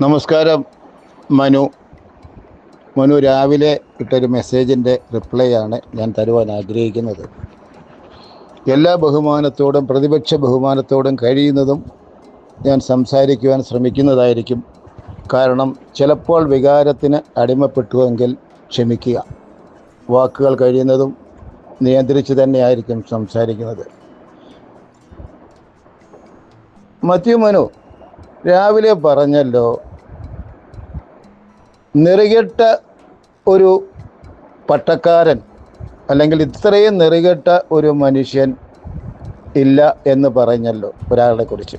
നമസ്കാരം മനു. മനു രാവിലെ ഇട്ടൊരു മെസ്സേജിന്റെ റിപ്ലൈ ആണ് ഞാൻ തരുവാൻ ആഗ്രഹിക്കുന്നത്. എല്ലാ ബഹുമാനത്തോടും പ്രതിപക്ഷ ബഹുമാനത്തോടും കഴിയുന്നതും ഞാൻ സംസാരിക്കുവാൻ ശ്രമിക്കുന്നതായിരിക്കും കാരണം ചിലപ്പോൾ വികാരത്തിന് അടിമപ്പെട്ടുവെങ്കിൽ ക്ഷമിക്കുക. വാക്കുകൾ കഴിയുന്നതും നിയന്ത്രിച്ച് തന്നെയായിരിക്കും സംസാരിക്കുന്നത്. മത്യു മനു രാവിലെ പറഞ്ഞല്ലോ നെറികെട്ട ഒരു പട്ടക്കാരൻ അല്ലെങ്കിൽ ഇത്രയും നെറികെട്ട ഒരു മനുഷ്യൻ ഇല്ല എന്ന് പറഞ്ഞല്ലോ ഒരാളെ കുറിച്ച്.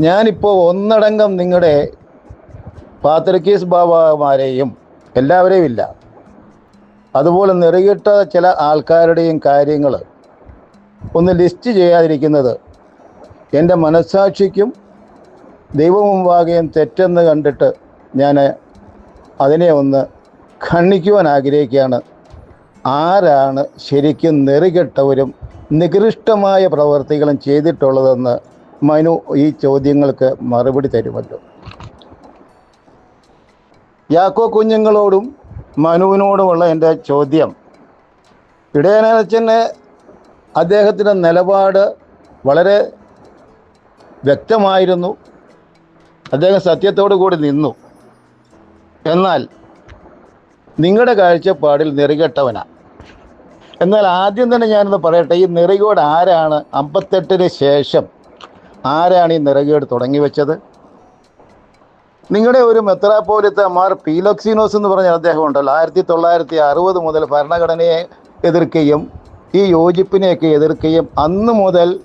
ഞാനിപ്പോൾ ഒന്നടങ്കം നിങ്ങളുടെ പാത്രക്കീസ് ബാബാമാരെയും എല്ലാവരെയും ഇല്ല. അതുപോലെ നെറികെട്ട ചില ആൾക്കാരുടെയും കാര്യങ്ങൾ ഒന്ന് ലിസ്റ്റ് ചെയ്യാതിരിക്കുന്നത് എന്റെ മനസ്സാക്ഷിക്കും ദൈവമുമ്പാകെയും തെറ്റെന്ന് കണ്ടിട്ട് ഞാൻ അതിനെ ഒന്ന് ഖണ്ഡിക്കുവാൻ ആഗ്രഹിക്കുകയാണ്. ആരാണ് ശരിക്കും നെറികെട്ടവരും നികൃഷ്ടമായ പ്രവർത്തികളും ചെയ്തിട്ടുള്ളതെന്ന് മനു ഈ ചോദ്യങ്ങൾക്ക് മറുപടി തരുമല്ലോ. യാക്കോ കുഞ്ഞുങ്ങളോടും മനുവിനോടുമുള്ള എന്റെ ചോദ്യം ഇടയനച്ചന് അദ്ദേഹത്തിന്റെ നിലപാട് വളരെ വ്യക്തമായിരുന്നു. അദ്ദേഹം സത്യത്തോടു കൂടി നിന്നു. എന്നാൽ നിങ്ങളുടെ കാഴ്ചപ്പാടിൽ നെറികെട്ടവനാണ് എന്നാൽ ആദ്യം തന്നെ ഞാനൊന്ന് പറയട്ടെ ഈ നിറികോട് ആരാണ്? അമ്പത്തെട്ടിന് ശേഷം ആരാണ് ഈ നെറികേട് തുടങ്ങി വെച്ചത്? നിങ്ങളുടെ ഒരു മെത്രാപ്പോലിത്ത മാർ പീലോക്സിനോസ് എന്ന് പറഞ്ഞ അദ്ദേഹം ഉണ്ടല്ലോ. ആയിരത്തി തൊള്ളായിരത്തി അറുപത് മുതൽ ഭരണഘടനയെ എതിർക്കുകയും ഈ യോജിപ്പിനെയൊക്കെ എതിർക്കുകയും അന്ന് മുതൽ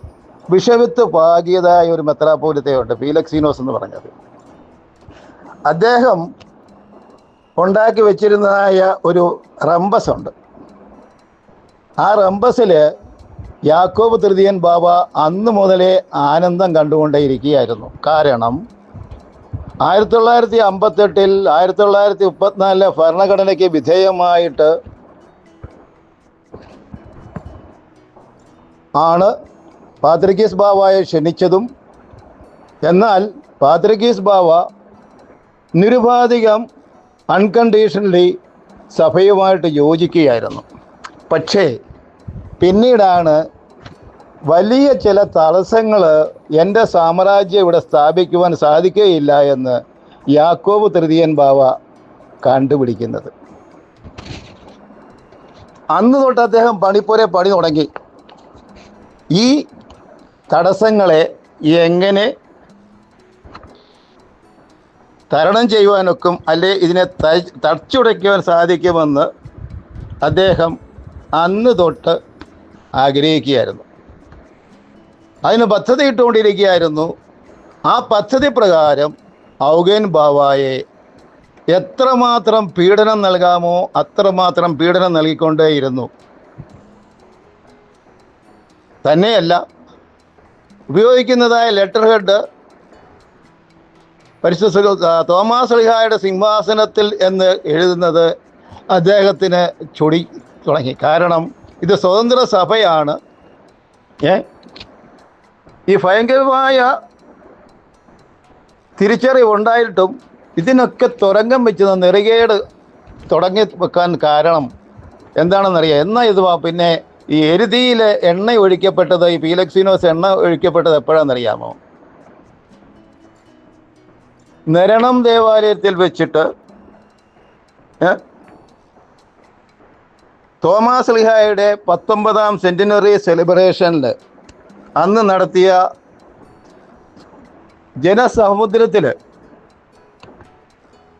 വിഷവിത്ത് പാകിയതായ ഒരു മെത്രാപോലിത്തയുണ്ട് ഫീലക്സിനോസ് എന്ന് പറഞ്ഞത്. അദ്ദേഹം ഉണ്ടാക്കി വെച്ചിരുന്നതായ ഒരു റംബസ് ഉണ്ട് ആ റംബസിൽ യാക്കോബ് തൃതീയൻ ബാബ അന്ന് മുതലേ ആനന്ദം കണ്ടുകൊണ്ടേയിരിക്കുകയായിരുന്നു. കാരണം ആയിരത്തി തൊള്ളായിരത്തി അമ്പത്തെട്ടിൽ ആയിരത്തി തൊള്ളായിരത്തി മുപ്പത്തിനാലിലെ ഭരണഘടനയ്ക്ക് വിധേയമായിട്ട് ആണ് പാത്രികീസ് ബാവയെ ക്ഷണിച്ചതും എന്നാൽ പാത്രികീസ് ബാവ നിരുപാധികം അൺകണ്ടീഷണലി സഭയുമായിട്ട് യോജിക്കുകയായിരുന്നു. പക്ഷേ പിന്നീടാണ് വലിയ ചില തടസ്സങ്ങൾ എന്റെ സാമ്രാജ്യം ഇവിടെ സ്ഥാപിക്കുവാൻ സാധിക്കുകയില്ല എന്ന് യാക്കോബ് തൃതീയൻ ബാവ കണ്ടുപിടിക്കുന്നത്. അന്ന് തൊട്ട് അദ്ദേഹം പണിപ്പുരെ പണി തുടങ്ങി. ഈ തടസ്സങ്ങളെ എങ്ങനെ തരണം ചെയ്യുവാനൊക്കും അല്ലെ ഇതിനെ തടച്ചുടയ്ക്കുവാൻ സാധിക്കുമെന്ന് അദ്ദേഹം അന്ന് തൊട്ട് ആഗ്രഹിക്കുകയായിരുന്നു. അതിന് പദ്ധതി ഇട്ടുകൊണ്ടിരിക്കുകയായിരുന്നു. ആ പദ്ധതി പ്രകാരം ഔഗേൻ ബാവായെ എത്രമാത്രം പീഡനം നൽകാമോ അത്രമാത്രം പീഡനം നൽകിക്കൊണ്ടേയിരുന്നു. തന്നെയല്ല ഉപയോഗിക്കുന്നതായ ലെറ്റർ ഹെഡ് പരിശുദ്ധ തോമാസ് ലിഹായുടെ സിംഹാസനത്തിൽ എന്ന് എഴുതുന്നത് അദ്ദേഹത്തിന് ചൊടി തുടങ്ങി. കാരണം ഇത് സ്വതന്ത്ര സഭയാണ്. ഏ? ഈ ഭയങ്കരമായ തിരിച്ചറിവുണ്ടായിട്ടും ഇതിനൊക്കെ തുരങ്കം വെച്ച് നെറുകേട് തുടങ്ങി വെക്കാൻ കാരണം എന്താണെന്നറിയാം. എന്നാൽ ഇത് പിന്നെ ഈ എരുതിയിൽ എണ്ണ ഒഴിക്കപ്പെട്ടത് ഈ പീലക്സിനോസ് എണ്ണ ഒഴിക്കപ്പെട്ടത് എപ്പോഴാണെന്നറിയാമോ? നരണം ദേവാലയത്തിൽ വെച്ചിട്ട് തോമാസ് ലിഹായുടെ പത്തൊമ്പതാം സെന്റിനറി സെലിബ്രേഷനിൽ അന്ന് നടത്തിയ ജനസമുദ്രത്തിൽ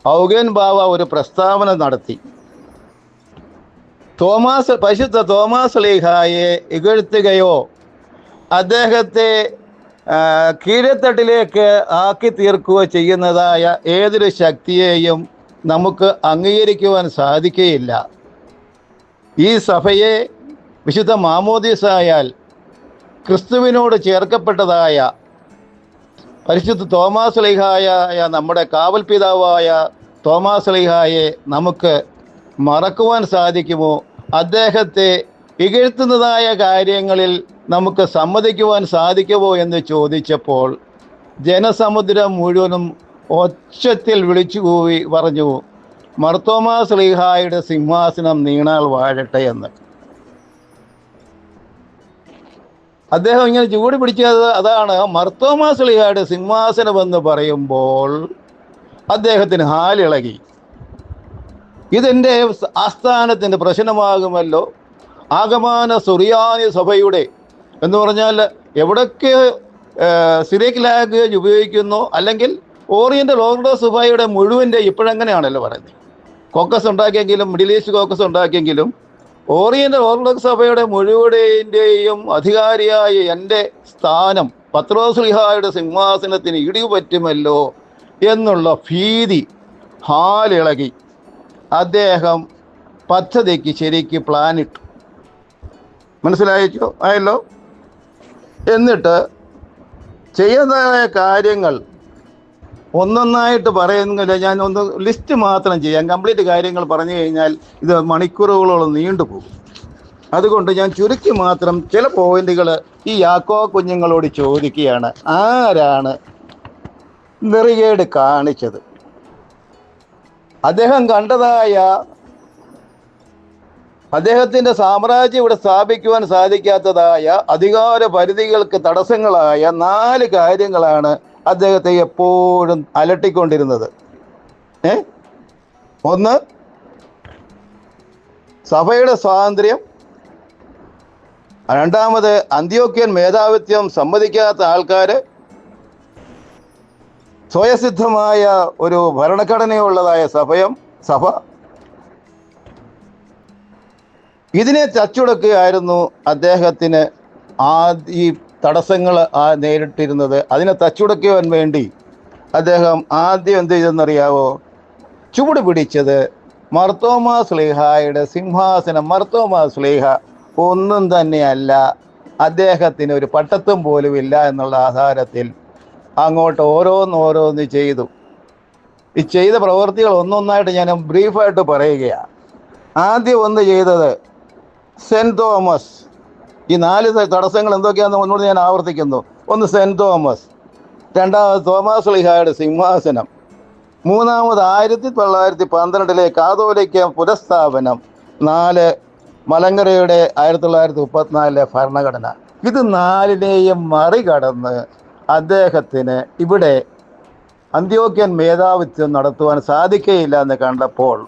ഔഗൻ ബാവ ഒരു പ്രസ്താവന നടത്തി. തോമാസ് പരിശുദ്ധ തോമാസ് ലീഹായെ ഇകഴ്ത്തുകയോ അദ്ദേഹത്തെ കീഴത്തട്ടിലേക്ക് ആക്കി തീർക്കുകയോ ചെയ്യുന്നതായ ഏതൊരു ശക്തിയെയും നമുക്ക് അംഗീകരിക്കുവാൻ സാധിക്കുകയില്ല. ഈ സഭയെ വിശുദ്ധ മാമോദീസായാൽ ക്രിസ്തുവിനോട് ചേർക്കപ്പെട്ടതായ പരിശുദ്ധ തോമാസ് ലിഹായ നമ്മുടെ കാവൽ പിതാവായ തോമാസ് ലിഹായെ നമുക്ക് മറക്കുവാൻ സാധിക്കുമോ? അദ്ദേഹത്തെ ഇകഴ്ത്തുന്നതായ കാര്യങ്ങളിൽ നമുക്ക് സമ്മതിക്കുവാൻ സാധിക്കുമോ എന്ന് ചോദിച്ചപ്പോൾ ജനസമുദ്രം മുഴുവനും ഒച്ചത്തിൽ വിളിച്ചു കൂവി പറഞ്ഞു മർത്തോമാ സ്ലീഹായുടെ സിംഹാസനം നീണാൾ വാഴട്ടെ എന്ന്. അദ്ദേഹം ഇങ്ങനെ ചൂട് പിടിച്ചത് അതാണ്. മർത്തോമാ സ്ലീഹായുടെ സിംഹാസനം എന്ന് പറയുമ്പോൾ അദ്ദേഹത്തിന് ഹാലിളകി. ഇതെന്റെ ആസ്ഥാനത്തിന്റെ പ്രശ്നമാകുമല്ലോ. ആഗമാന സുറിയാനി സഭയുടെ എന്ന് പറഞ്ഞാൽ എവിടൊക്കെ സിറിയക് ലാംഗ്വേജ് ഉപയോഗിക്കുന്നു അല്ലെങ്കിൽ ഓറിയന്റൽ ഓർത്തഡോക്സ് സഭയുടെ മുഴുവന്റെ ഇപ്പോഴങ്ങനെയാണല്ലോ പറയുന്നത്? കോക്കസ് ഉണ്ടാക്കിയെങ്കിലും മിഡിൽ ഈസ്റ്റ് കോക്കസ് ഉണ്ടാക്കിയെങ്കിലും ഓറിയന്റൽ ഓർത്തഡോക്സ് സഭയുടെ മുഴുവന്റെയും അധികാരിയായ എന്റെ സ്ഥാനം പത്രോസ്ലിഹായുടെ സിംഹാസനത്തിന് ഇടിവ് പറ്റുമല്ലോ എന്നുള്ള ഭീതി ഹാലിളകി. അദ്ദേഹം പദ്ധതിക്ക് ശരിക്ക് പ്ലാനിട്ടു മനസ്സിലായിച്ചോ ആയല്ലോ? എന്നിട്ട് ചെയ്യുന്നതായ കാര്യങ്ങൾ ഒന്നൊന്നായിട്ട് പറയുന്നില്ല. ഞാൻ ഒന്ന് ലിസ്റ്റ് മാത്രം ചെയ്യാം. കംപ്ലീറ്റ് കാര്യങ്ങൾ പറഞ്ഞു കഴിഞ്ഞാൽ ഇത് മണിക്കൂറുകളോളം നീണ്ടുപോകും അതുകൊണ്ട് ഞാൻ ചുരുക്കി മാത്രം ചില പോയിന്റുകൾ ഈ യാക്കോ കുഞ്ഞുങ്ങളോട് ചോദിക്കുകയാണ്. ആരാണ് നെറികേട് കാണിച്ചത്? അദ്ദേഹം കണ്ടതായ അദ്ദേഹത്തിന്റെ സാമ്രാജ്യം ഇവിടെ സ്ഥാപിക്കുവാൻ സാധിക്കാത്തതായ അധികാര പരിധികൾക്ക് തടസ്സങ്ങളായ നാല് കാര്യങ്ങളാണ് അദ്ദേഹത്തെ എപ്പോഴും അലട്ടിക്കൊണ്ടിരുന്നത്. ഏ? ഒന്ന് സഭയുടെ സ്വാതന്ത്ര്യം. രണ്ടാമത് അന്ത്യോക്യൻ മേധാവിത്വം സമ്മതിക്കാത്ത ആൾക്കാർ സ്വയസിദ്ധമായ ഒരു ഭരണഘടനയുള്ളതായ സഭയം സഭ. ഇതിനെ തച്ചുടക്കുകയായിരുന്നു അദ്ദേഹത്തിന് ആ ഈ തടസ്സങ്ങൾ ആ നേരിട്ടിരുന്നത്. അതിനെ തച്ചുടക്കുവാൻ വേണ്ടി അദ്ദേഹം ആദ്യം എന്ത് ചെയ്തെന്നറിയാവോ? ചൂട് പിടിച്ചത് മർത്തോമ സ്ലേഹയുടെ സിംഹാസനം. മർത്തോമ സ്ലേഹ ഒന്നും തന്നെയല്ല. അദ്ദേഹത്തിന് ഒരു പട്ടത്വം പോലും ഇല്ല എന്നുള്ള ആധാരത്തിൽ അങ്ങോട്ട് ഓരോന്ന് ഓരോന്ന് ചെയ്തു. ഈ ചെയ്ത പ്രവൃത്തികൾ ഒന്നൊന്നായിട്ട് ഞാൻ ബ്രീഫായിട്ട് പറയുകയാണ്. ആദ്യം ഒന്ന് ചെയ്തത് സെന്റ് തോമസ്. ഈ നാല് തടസ്സങ്ങൾ എന്തൊക്കെയാണെന്ന് ഒന്നുകൂടി ഞാൻ ആവർത്തിക്കുന്നു. ഒന്ന് സെന്റ് തോമസ്. രണ്ടാമത് തോമസ് ലിഹായുടെ സിംഹാസനം. മൂന്നാമത് ആയിരത്തി തൊള്ളായിരത്തി പന്ത്രണ്ടിലെ കാതോലിക്ക പുനഃസ്ഥാപനം. നാല് മലങ്കരയുടെ ആയിരത്തി തൊള്ളായിരത്തി മുപ്പത്തിനാലിലെ ഭരണഘടന. ഇത് നാലിനെയും മറികടന്ന് അദ്ദേഹത്തിന് ഇവിടെ അന്ത്യോക്യൻ മേധാവിത്വം നടത്തുവാൻ സാധിക്കുകയില്ല എന്ന് കണ്ടപ്പോൾ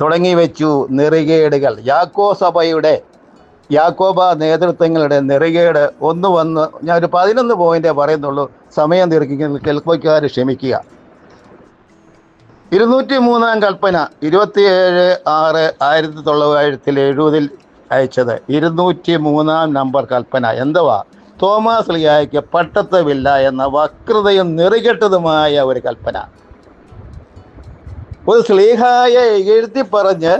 തുടങ്ങി വെച്ചു നെറികേടുകൾ. യാക്കോ സഭയുടെ യാക്കോബ നേതൃത്വങ്ങളുടെ നെറികേട് ഒന്ന് വന്ന് ഞാൻ ഒരു പതിനൊന്ന് പോയിന്റ് പറയുന്നുള്ളൂ. സമയം ദീർഘിക്കുന്ന കേൾപ്പക്കാർ ക്ഷമിക്കുക. ഇരുന്നൂറ്റി മൂന്നാം കൽപ്പന ഇരുപത്തിയേഴ് ആറ് ആയിരത്തി തൊള്ളായിരത്തി എഴുപതിൽ അയച്ചത്. ഇരുന്നൂറ്റി മൂന്നാം നമ്പർ കൽപ്പന. എന്തുവാ? തോമാസ് ലിയായ്ക്ക് പട്ടത്തമില്ല എന്ന വക്രതയും നെറികെട്ടതുമായ ഒരു കൽപ്പന. ഒരു സ്ലീഹായെ എഴുത്തി പറഞ്ഞ്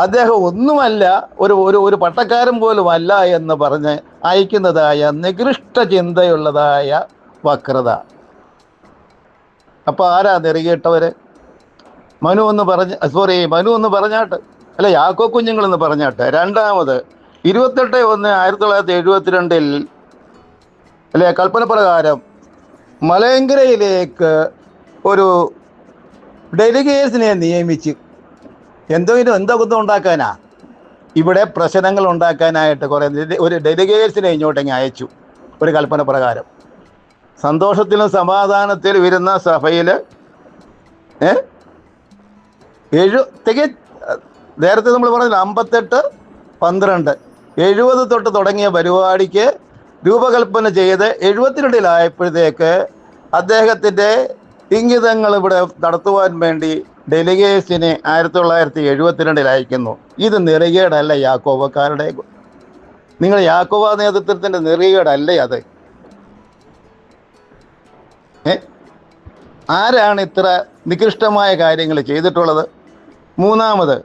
അദ്ദേഹം ഒന്നുമല്ല ഒരു ഒരു ഒരു പട്ടക്കാരൻ പോലും അല്ല എന്ന് പറഞ്ഞ് അയക്കുന്നതായ നികൃഷ്ട ചിന്തയുള്ളതായ വക്രത. അപ്പോൾ ആരാ നെറികേട്ടവര്? മനു എന്ന് പറഞ്ഞ് സോറി മനു എന്ന് പറഞ്ഞാട്ട് അല്ല യാക്കോ കുഞ്ഞുങ്ങൾ എന്ന് പറഞ്ഞാട്ട്. രണ്ടാമത് ഇരുപത്തെട്ട് ഒന്ന് ആയിരത്തി തൊള്ളായിരത്തി എഴുപത്തിരണ്ടിൽ അല്ലെ? കൽപ്പന പ്രകാരം മലയങ്കരയിലേക്ക് ഒരു ഡെലിഗേറ്റ്സിനെ നിയമിച്ച് എന്തെങ്കിലും എന്തൊക്കെ ഉണ്ടാക്കാനാ? ഇവിടെ പ്രശ്നങ്ങൾ ഉണ്ടാക്കാനായിട്ട് കുറേ ഒരു ഡെലിഗേറ്റ്സിനെ ഇങ്ങോട്ടേക്ക് അയച്ചു. ഒരു കൽപ്പന പ്രകാരം. സന്തോഷത്തിലും സമാധാനത്തിലും ഇരുന്ന സഭയിൽ എഴു തിക നേരത്തെ നമ്മൾ പറഞ്ഞില്ല അമ്പത്തെട്ട് പന്ത്രണ്ട്. എഴുപത് തൊട്ട് തുടങ്ങിയ പരിപാടിക്ക് രൂപകൽപ്പന ചെയ്ത് എഴുപത്തിരണ്ടിലായപ്പോഴത്തേക്ക് അദ്ദേഹത്തിന്റെ ഇംഗിതങ്ങൾ ഇവിടെ നടത്തുവാൻ വേണ്ടി ഡെലിഗേറ്റ്സിനെ ആയിരത്തി തൊള്ളായിരത്തി എഴുപത്തിരണ്ടിൽ അയക്കുന്നു ഇത് നെറികേടല്ല യാക്കോബക്കാരുടെ നിങ്ങൾ യാക്കോബ നേതൃത്വത്തിന്റെ നെറികേടല്ലേ അത്? ആരാണ് ഇത്ര നികൃഷ്ടമായ കാര്യങ്ങൾ ചെയ്തിട്ടുള്ളത്? മൂന്നാമത്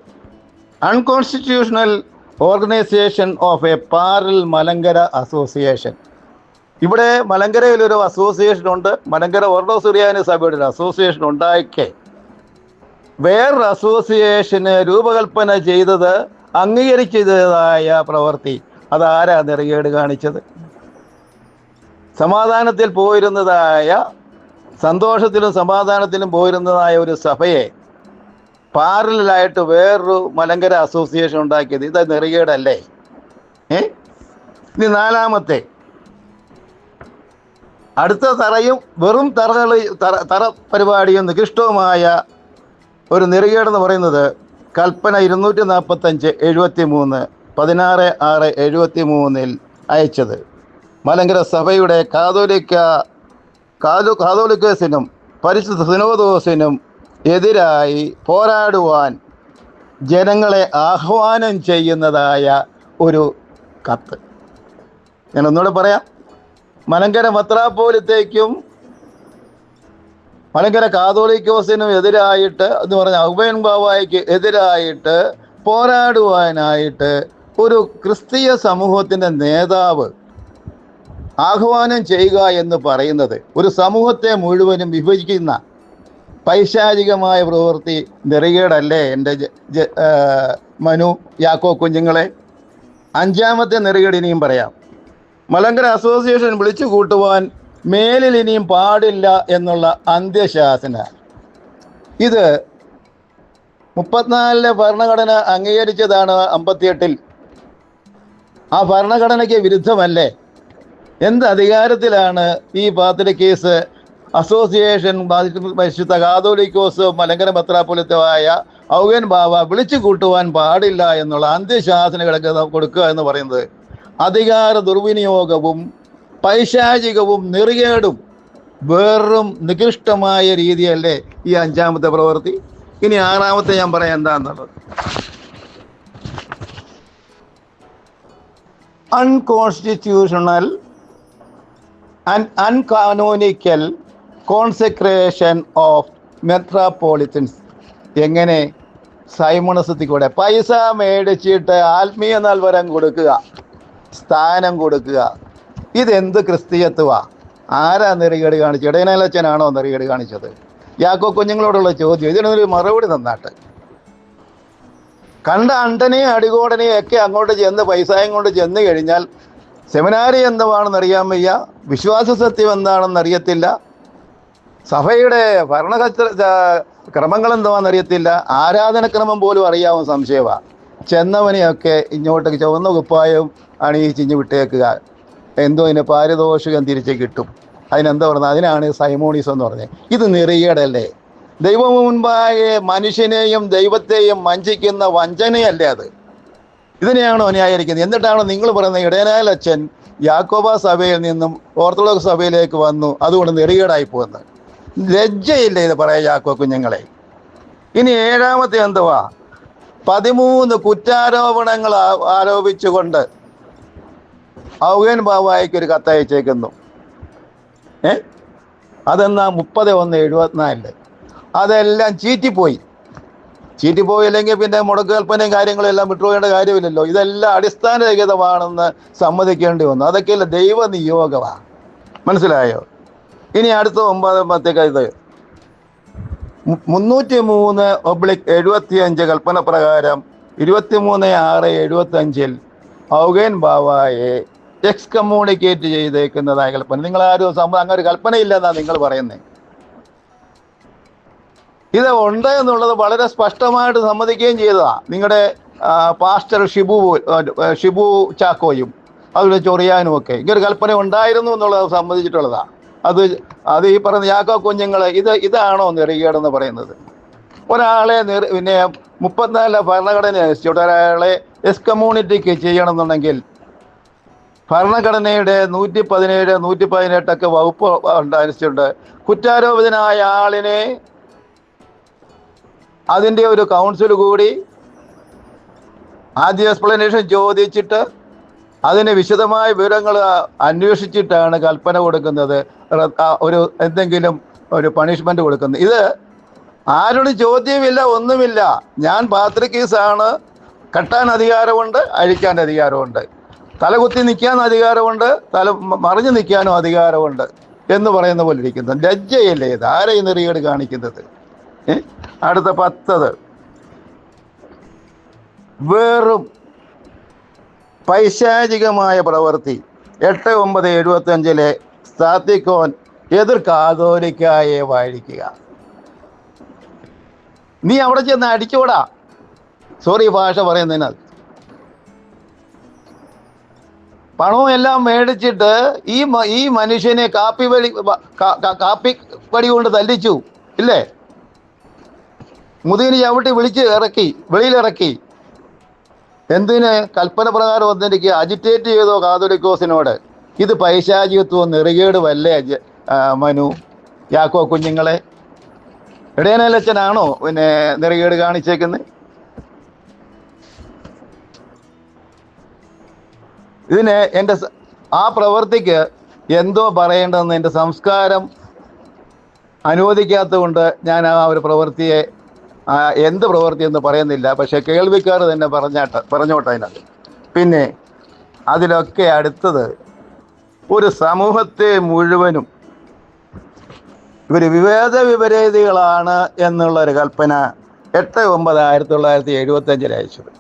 unconstitutional organisation of a parallel Malankara association ഇവിടെ മലങ്കരയിൽ ഒരു അസോസിയേഷൻ ഉണ്ട്. മലങ്കര ഓർഡോ സുറിയാനി സഭയുടെ ഒരു അസോസിയേഷൻ ഉണ്ടായിക്കെ. വേറൊരു അസോസിയേഷന് രൂപകൽപ്പന ചെയ്തത് അംഗീകരിച്ചതായ പ്രവൃത്തി. അതാരാ നിറകേട് കാണിച്ചത്? സമാധാനത്തിൽ പോയിരുന്നതായ സന്തോഷത്തിലും സമാധാനത്തിലും പോയിരുന്നതായ ഒരു സഭയെ പാരലായിട്ട് വേറൊരു മലങ്കര അസോസിയേഷൻ ഉണ്ടാക്കിയത് ഇത് നെറികേടല്ലേ? ഏ? ഇനി നാലാമത്തെ. അടുത്ത തറയും വെറും തറകളി തറ പരിപാടിയും നികൃഷ്ടവുമായ ഒരു നെറികേടെന്ന് പറയുന്നത് കൽപ്പന ഇരുന്നൂറ്റി നാൽപ്പത്തഞ്ച് എഴുപത്തി മൂന്ന് പതിനാറ് ആറ് എഴുപത്തി മൂന്നിൽ അയച്ചത്. മലങ്കര സഭയുടെ കാതോലിക്ക കാതോ കാതോലിക്കേസിനും പരിശുദ്ധ സിനോദോസിനും എതിരായി പോരാടുവാൻ ജനങ്ങളെ ആഹ്വാനം ചെയ്യുന്നതായ ഒരു കത്ത്. ഞാൻ ഒന്നുകൂടെ പറയാം. മലങ്കര മത്രാപ്പോലത്തേക്കും മലങ്കര കാതോലിക്കോസിനും എതിരായിട്ട് എന്ന് പറഞ്ഞ ഔബൈൻ ബാവായ്ക്ക് എതിരായിട്ട് പോരാടുവാനായിട്ട് ഒരു ക്രിസ്തീയ സമൂഹത്തിന്റെ നേതാവ് ആഹ്വാനം ചെയ്യുക എന്ന് പറയുന്നത് ഒരു സമൂഹത്തെ മുഴുവനും വിഭജിക്കുന്ന പൈശാചികമായ പ്രവൃത്തി നെറികേടല്ലേ എന്റെ മനു യാക്കോ കുഞ്ഞുങ്ങളെ? അഞ്ചാമത്തെ നെറികേട് ഇനിയും പറയാം. മലങ്കര അസോസിയേഷൻ വിളിച്ചു കൂട്ടുവാൻ മേലിൽ ഇനിയും പാടില്ല എന്നുള്ള അന്ത്യശാസന. ഇത് മുപ്പത്തിനാലിലെ ഭരണഘടന അംഗീകരിച്ചതാണ് അമ്പത്തിയെട്ടിൽ. ആ ഭരണഘടനയ്ക്ക് വിരുദ്ധമല്ലേ? എന്ത് അധികാരത്തിലാണ് ഈ പാത്തിരി കേസ് അസോസിയേഷൻ പരിശുദ്ധ കാതോലിക്കോസ് മലങ്കര മെത്രാപ്പൊലിത്തമായ ഔവൻ ബാവ വിളിച്ചു കൂട്ടുവാൻ പാടില്ല എന്നുള്ള അന്ത്യശാസന കിടക്ക കൊടുക്കുക എന്ന് പറയുന്നത്. അധികാര ദുർവിനിയോഗവും പൈശാചികവും നെറികേടും വേറും നികൃഷ്ടമായ രീതിയല്ലേ ഈ അഞ്ചാമത്തെ പ്രവൃത്തി. ഇനി ആറാമത്തെ ഞാൻ പറയാം എന്താന്നുള്ളത്. Unconstitutional and uncanonical consecration of metropolitans എങ്ങനെ? സൈമണസത്തിൽ കൂടെ പൈസ മേടിച്ചിട്ട് ആത്മീയ നൽവരം കൊടുക്കുക. സ്ഥാനം കൊടുക്കുക. ഇതെന്ത് ക്രിസ്തീയത്വമാ ആരാ നെറികേട് കാണിച്ചത്? ഇടയനലച്ചനാണോ നെറികേട് കാണിച്ചത്? യാക്കോ കുഞ്ഞുങ്ങളോടുള്ള ചോദ്യം. ഇതിനൊരു മറുപടി തന്നാട്ട് കണ്ട അണ്ടനെയും അടികോടനെയും ഒക്കെ അങ്ങോട്ട് ചെന്ന് പൈസയും കൊണ്ട് ചെന്ന് കഴിഞ്ഞാൽ സെമിനാരി എന്താണെന്ന് അറിയാൻ വയ്യ? വിശ്വാസ സത്യം എന്താണെന്ന് അറിയത്തില്ല സഭയുടെ ഭരണകച്ച ക്രമങ്ങൾ എന്താണെന്ന് അറിയത്തില്ല. ആരാധനക്രമം പോലും അറിയാവും സംശയമാണ് ചെന്നവനെയൊക്കെ ഇങ്ങോട്ട് ചുവന്ന കുപ്പായവും അണിയിച്ചിഞ്ഞ് വിട്ടേക്കുക. എന്തോ അതിന് പാരിതോഷികം തിരിച്ച് കിട്ടും. അതിനെന്താ പറഞ്ഞത് അതിനാണ് സൈമോണിസം എന്ന് പറഞ്ഞത്. ഇത് നിറയടല്ലേ ദൈവം മുൻപായ മനുഷ്യനെയും ദൈവത്തെയും വഞ്ചിക്കുന്ന വഞ്ചനയല്ലേ അത്? ഇതിനെയാണോ ന്യായീകരിക്കുന്നത്? എന്നിട്ടാണോ നിങ്ങൾ പറയുന്നത് ഇടയനാലച്ഛൻ യാക്കോബ സഭയിൽ നിന്നും ഓർത്തഡോക്സ് സഭയിലേക്ക് വന്നു അതുകൊണ്ട് നെറികേടായി പോകുന്നത്? ലജ്ജയില്ല ഇത് പറയാ ചാക്കോ കുഞ്ഞുങ്ങളെ. ഇനി ഏഴാമത്തെ എന്തുവാ? പതിമൂന്ന് കുറ്റാരോപണങ്ങൾ ആരോപിച്ചുകൊണ്ട് ഔഗൻ ബാബായിക്ക് ഒരു കത്തയച്ചേക്കുന്നു ഏ? അതെന്നാ മുപ്പത് ഒന്ന് എഴുപത്തിനാലിൽ. അതെല്ലാം ചീറ്റിപ്പോയി. ചീറ്റിപ്പോയില്ലെങ്കിൽ പിന്നെ മുടക്കുകൽപ്പനയും കാര്യങ്ങളും എല്ലാം വിട്ടുപോകേണ്ട കാര്യമില്ലല്ലോ. ഇതെല്ലാം അടിസ്ഥാനരഹിതമാണെന്ന് സമ്മതിക്കേണ്ടി വന്നു. അതൊക്കെയല്ല ദൈവ നിയോഗമാണ് മനസ്സിലായോ? ഇനി അടുത്ത ഒമ്പത് ഇത്. മു- മുന്നൂറ്റി മൂന്ന് ഒബ്ലിക് എഴുപത്തി അഞ്ച് കൽപ്പന പ്രകാരം ഇരുപത്തിമൂന്ന് ആറ് എഴുപത്തി അഞ്ചിൽ ഔഗേൻ ബാവായെ എക്സ് കമ്മ്യൂണിക്കേറ്റ് ചെയ്തേക്കുന്നതായ കൽപ്പന. നിങ്ങൾ ആരും സംഭവം അങ്ങനെ ഒരു കൽപ്പനയില്ലെന്നാണ് നിങ്ങൾ പറയുന്നത് ഇത് ഉണ്ട് എന്നുള്ളത് വളരെ സ്പഷ്ടമായിട്ട് സമ്മതിക്കുകയും ചെയ്തതാ. നിങ്ങളുടെ പാസ്റ്റർ ഷിബു ഷിബു ചാക്കോയും അതുപോലെ ചൊറിയാനും ഒക്കെ ഇങ്ങനൊരു കൽപ്പന ഉണ്ടായിരുന്നു എന്നുള്ളത് സമ്മതിച്ചിട്ടുള്ളതാ. അത് അത് ഈ പറയുന്ന യാക്കോ കുഞ്ഞുങ്ങളെ ഇത് ഇതാണോ നെറികേടെന്ന് പറയുന്നത്? ഒരാളെ പിന്നെ മുപ്പത്തിനാലിലെ ഭരണഘടന അനുസരിച്ചിട്ട് ഒരാളെ എസ് കമ്മ്യൂണിറ്റിക്ക് ചെയ്യണമെന്നുണ്ടെങ്കിൽ ഭരണഘടനയുടെ നൂറ്റി പതിനേഴ് നൂറ്റി പതിനെട്ടൊക്കെ വകുപ്പ് ഉണ്ട് അനുസരിച്ചുണ്ട് കുറ്റാരോപിതനായ ആളിനെ അതിന്റെ ഒരു കൗൺസിൽ കൂടി ആദ്യ എക്സ്പ്ലനേഷൻ ചോദിച്ചിട്ട് അതിന് വിശദമായ വിവരങ്ങൾ അന്വേഷിച്ചിട്ടാണ് കൽപ്പന കൊടുക്കുന്നത്. ഒരു എന്തെങ്കിലും ഒരു പണിഷ്മെന്റ് കൊടുക്കുന്നത് ഇത് ആരോട് ചോദ്യമില്ല ഒന്നുമില്ല. ഞാൻ പാത്രിക്കീസാണ്. കെട്ടാൻ അധികാരമുണ്ട് അഴിക്കാൻ അധികാരമുണ്ട്. തലകുത്തി നിൽക്കാൻ അധികാരമുണ്ട് തല മറിഞ്ഞു നിൽക്കാനും അധികാരമുണ്ട് എന്ന് പറയുന്ന പോലെ ഇരിക്കുന്നത് ലജ്ജയല്ലേ ഇത്? ആരെയും നെറിയേട് കാണിക്കുന്നത്? അടുത്ത പത്തത്. വെറും പൈശാചികമായ പ്രവൃത്തി. എട്ട് ഒമ്പത് എഴുപത്തി അഞ്ചിലെ സാത്തിക്കോൻ എതിർ കാതോലിക്കായെ വാഴിക്കുക. നീ അവിടെ ചെന്ന് അടിച്ചോടാ. സോറി ഭാഷ പറയുന്നതിനാൽ. പണവും എല്ലാം മേടിച്ചിട്ട് ഈ ഈ മനുഷ്യനെ കാപ്പി വടി വ- കാ- കാ- കാപ്പി വടി കൊണ്ട് തല്ലിച്ചു. ഇല്ലേ? മുതുകിന് ചവിട്ടി വിളിച്ച് ഇറക്കി വെളിയിലിറക്കി. എന്തിന്? കൽപ്പന പ്രകാരം വന്നിരിക്കുക. അജിറ്റേറ്റ് ചെയ്തോ കാതോലിക്കോസിനോട്. ഇത് പൈശാചികത്വം നെറുകേട് വല്ലേ മനു? യാക്കോ കുഞ്ഞുങ്ങളെ. ഇടയനലച്ചനാണോ പിന്നെ നെറുകേട് കാണിച്ചേക്കുന്നത് ഇതിന് എന്റെ ആ പ്രവൃത്തിക്ക് എന്തോ പറയേണ്ടതെന്ന് എന്റെ സംസ്കാരം അനുവദിക്കാത്തതുകൊണ്ട് ഞാൻ ആ ഒരു പ്രവൃത്തിയെ എന്ത് പ്രവൃത്തി എന്ന് പറയുന്നില്ല. പക്ഷെ കേൾവിക്കാർ തന്നെ പറഞ്ഞാട്ട് പറഞ്ഞോട്ടെ അതിനകത്ത്. പിന്നെ അതിലൊക്കെ അടുത്തത് ഒരു സമൂഹത്തെ മുഴുവനും ഇവർ വിവേദ വിപരീതികളാണ് എന്നുള്ള ഒരു കൽപ്പന എട്ട് ഒമ്പത് ആയിരത്തി തൊള്ളായിരത്തി എഴുപത്തി അഞ്ചിൽ അയച്ചത്.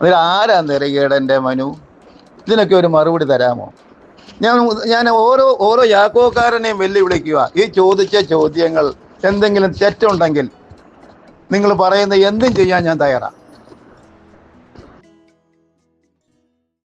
അതിൽ ആരാ നെറുകേടന്റെ മനു? ഇതിനൊക്കെ ഒരു മറുപടി തരാമോ? ഞാൻ ഞാൻ ഓരോ ഓരോ യാക്കോക്കാരനെയും വെല്ലുവിളിക്കുക. ഈ ചോദിച്ച ചോദ്യങ്ങൾ എന്തെങ്കിലും തെറ്റുണ്ടെങ്കിൽ നിങ്ങൾ പറയുന്ന എന്തും ചെയ്യാൻ ഞാൻ തയ്യാറാണ്.